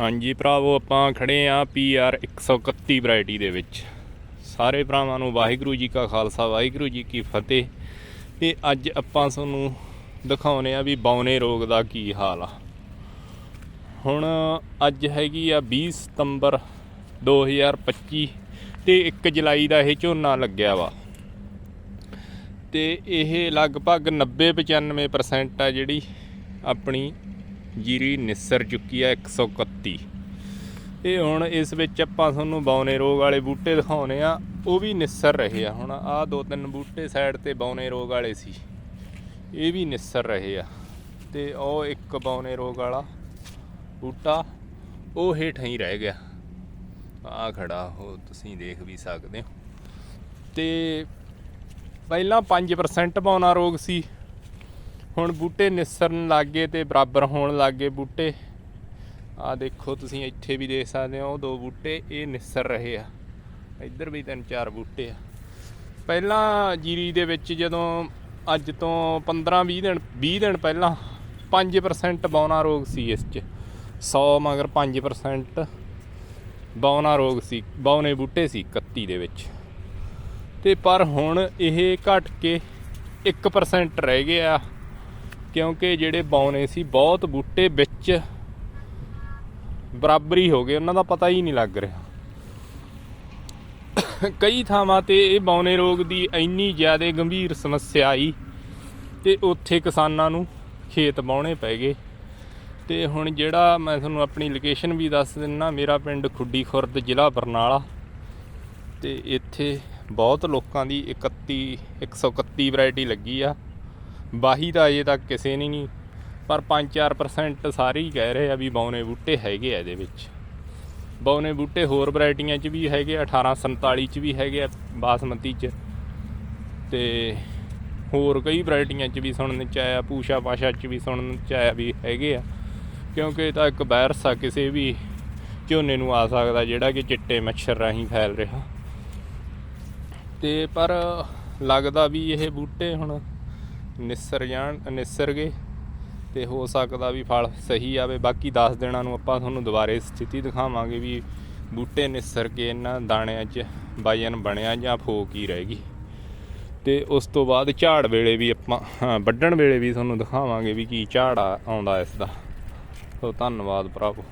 ਹਾਂਜੀ ਭਰਾਵੋ, ਆਪਾਂ ਖੜੇ ਆ ਪੀਆਰ 131 ਵੈਰਾਈਟੀ ਦੇ ਵਿੱਚ। ਸਾਰੇ ਭਰਾਵਾਂ ਨੂੰ ਵਾਹਿਗੁਰੂ ਜੀ ਕਾ ਖਾਲਸਾ, ਵਾਹਿਗੁਰੂ ਜੀ ਕੀ ਫਤਿਹ। ਤੇ ਅੱਜ ਆਪਾਂ ਤੁਹਾਨੂੰ ਦਿਖਾਉਨੇ ਆ ਵੀ ਬੌਨੇ ਰੋਗ ਦਾ ਕੀ ਹਾਲ ਆ। ਹੁਣ ਅੱਜ ਹੈਗੀ ਆ 20 ਸਤੰਬਰ 2025 ਤੇ 1 ਜੁਲਾਈ ਦਾ ਇਹ ਝੋਨਾ ਲੱਗਿਆ ਵਾ। ਤੇ ਇਹ ਲਗਭਗ 90-95% ਆ ਜਿਹੜੀ ਆਪਣੀ ਜੀਰੀ ਨਿਸਰ ਚੁੱਕੀ ਆ 131 ਇਹ ਹੁਣ ਇਸ ਵਿੱਚ ਆਪਾਂ ਤੁਹਾਨੂੰ ਬੌਨੇ ਰੋਗ ਵਾਲੇ ਬੂਟੇ ਦਿਖਾਉਨੇ ਆ, ਉਹ ਵੀ ਨਿਸਰ ਰਹੇ ਆ। ਹੁਣ ਆਹ ਦੋ ਤਿੰਨ ਬੂਟੇ ਸਾਈਡ ਤੇ ਬੌਨੇ ਰੋਗ ਵਾਲੇ ਸੀ, ਇਹ ਵੀ ਨਿਸਰ ਰਹੇ ਆ। ਤੇ ਉਹ ਇੱਕ ਬੌਨੇ ਰੋਗ ਵਾਲਾ ਬੂਟਾ, ਉਹ ਹੇਠਾਂ ਹੀ ਰਹਿ ਗਿਆ। ਆ ਖੜਾ, ਉਹ ਤੁਸੀਂ ਦੇਖ ਵੀ ਸਕਦੇ ਹੋ। ਤੇ ਪਹਿਲਾਂ 5% ਬੌਨਾ ਰੋਗ ਸੀ ਹੁਣ ਬੂਟੇ ਨਿਸਰਨ ਲੱਗੇ ਤੇ ਬਰਾਬਰ ਹੋਣ ਲੱਗੇ ਬੂਟੇ। ਆ ਦੇਖੋ ਤੁਸੀਂ ਇੱਥੇ ਵੀ ਦੇਖ ਸਕਦੇ ਹੋ, ਉਹ ਦੋ ਬੂਟੇ, ਇਹ ਨਿਸਰ ਰਹੇ ਆ। ਇੱਧਰ ਵੀ ਤਿੰਨ ਚਾਰ ਬੂਟੇ ਆ। ਪਹਿਲਾਂ ਜੀਰੀ ਦੇ ਵਿੱਚ ਜਦੋਂ, ਅੱਜ ਤੋਂ 15 20 ਦਿਨ 20 ਦਿਨ ਪਹਿਲਾਂ 5% ਬੌਨਾ ਰੋਗ ਸੀ ਇਸ 'ਚ। 100 ਮਗਰ 5% ਬੌਨਾ ਰੋਗ ਸੀ ਬੌਨੇ ਬੂਟੇ ਸੀ 31 ਦੇ ਵਿੱਚ। ਤੇ ਪਰ ਹੁਣ ਇਹ ਘਟ ਕੇ 1% ਰਹਿ ਗਏ ਆ ਕਿਉਂਕਿ ਜਿਹੜੇ ਬੌਨੇ ਸੀ ਬਹੁਤ ਬੂਟੇ ਵਿੱਚ ਬਰਾਬਰੀ ਹੋ ਗਏ ਉਹਨਾਂ ਦਾ ਪਤਾ ਹੀ ਨਹੀਂ ਲੱਗ ਰਿਹਾ। ਕਈ ਥਾਵਾਂ ਤੇ ਇਹ ਬੌਨੇ ਰੋਗ ਦੀ ਇੰਨੀ ਜ਼ਿਆਦਾ ਗੰਭੀਰ ਸਮੱਸਿਆ ਆਈ ਤੇ ਉੱਥੇ ਕਿਸਾਨਾਂ ਨੂੰ ਖੇਤ ਬਾਉਣੇ ਪੈ ਗਏ। ਤੇ ਹੁਣ ਜਿਹੜਾ ਮੈਂ ਤੁਹਾਨੂੰ ਆਪਣੀ ਲੋਕੇਸ਼ਨ ਵੀ ਦੱਸ ਦਿੰਨਾ, ਮੇਰਾ ਪਿੰਡ ਖੁੱਡੀ ਖੁਰਦ, ਜ਼ਿਲ੍ਹਾ ਬਰਨਾਲਾ। ਤੇ ਇੱਥੇ ਬਹੁਤ ਲੋਕਾਂ ਦੀ 31 131 ਵੈਰਾਈਟੀ ਲੱਗੀ ਆ। ਬਾਹੀ ਤਾਂ ਅਜੇ ਤੱਕ ਕਿਸੇ ਨੇ ਨਹੀਂ। ਪਰ 5-4% ਸਾਰੇ ਹੀ ਕਹਿ ਰਹੇ ਆ ਵੀ ਬੌਨੇ ਬੂਟੇ ਹੈਗੇ ਆ ਇਹਦੇ ਵਿੱਚ। ਬੌਨੇ ਬੂਟੇ ਹੋਰ ਵੈਰਾਈਟੀਆਂ 'ਚ ਵੀ ਹੈਗੇ ਆ 1847 'ਚ ਵੀ ਹੈਗੇ ਆ ਬਾਸਮਤੀ 'ਚ। ਤੇ ਹੋਰ ਕਈ ਵੈਰਾਈਟੀਆਂ 'ਚ ਵੀ ਸੁਣਨ 'ਚ ਆਇਆ, ਪੂਸ਼ਾ ਪਾਸ਼ਾ 'ਚ ਵੀ ਸੁਣਨ 'ਚ ਆਇਆ ਵੀ ਹੈਗੇ ਆ। ਕਿਉਂਕਿ ਇਹ ਤਾਂ ਇੱਕ ਵਾਇਰਸ ਆ, ਕਿਸੇ ਵੀ ਝੋਨੇ ਨੂੰ ਆ ਸਕਦਾ ਜਿਹੜਾ ਕਿ ਚਿੱਟੇ ਮੱਛਰ ਰਾਹੀਂ ਫੈਲ ਰਿਹਾ। ਤੇ ਪਰ ਲੱਗਦਾ ਵੀ ਇਹ ਬੂਟੇ ਹੁਣ ਨਿਸਰ ਜਾਣ ਨਿਸਰ ਗਏ ਤੇ ਹੋ ਸਕਦਾ ਵੀ ਫਲ ਸਹੀ ਆਵੇ। ਬਾਕੀ 10 ਦਿਨਾਂ ਨੂੰ ਆਪਾਂ ਤੁਹਾਨੂੰ ਦੁਬਾਰੇ ਸਥਿਤੀ ਦਿਖਾਵਾਂਗੇ ਵੀ ਬੂਟੇ ਨਿਸਰ ਕੇ ਇਹਨਾਂ ਦਾਣਿਆਂ 'ਚ ਵਜਨ ਬਣਿਆ ਜਾਂ ਫੋਕ ਹੀ ਰਹਿ ਗਈ। ਤੇ ਉਸ ਤੋਂ ਬਾਅਦ ਝਾੜ ਵੇਲੇ ਵੀ ਆਪਾਂ ਹਾਂ, ਵੱਢਣ ਵੇਲੇ ਵੀ ਤੁਹਾਨੂੰ ਦਿਖਾਵਾਂਗੇ ਵੀ ਕੀ ਝਾੜ ਆ- ਆਉਂਦਾ ਇਸ ਦਾ। ਸੋ ਧੰਨਵਾਦ ਭਰਾਵੋ।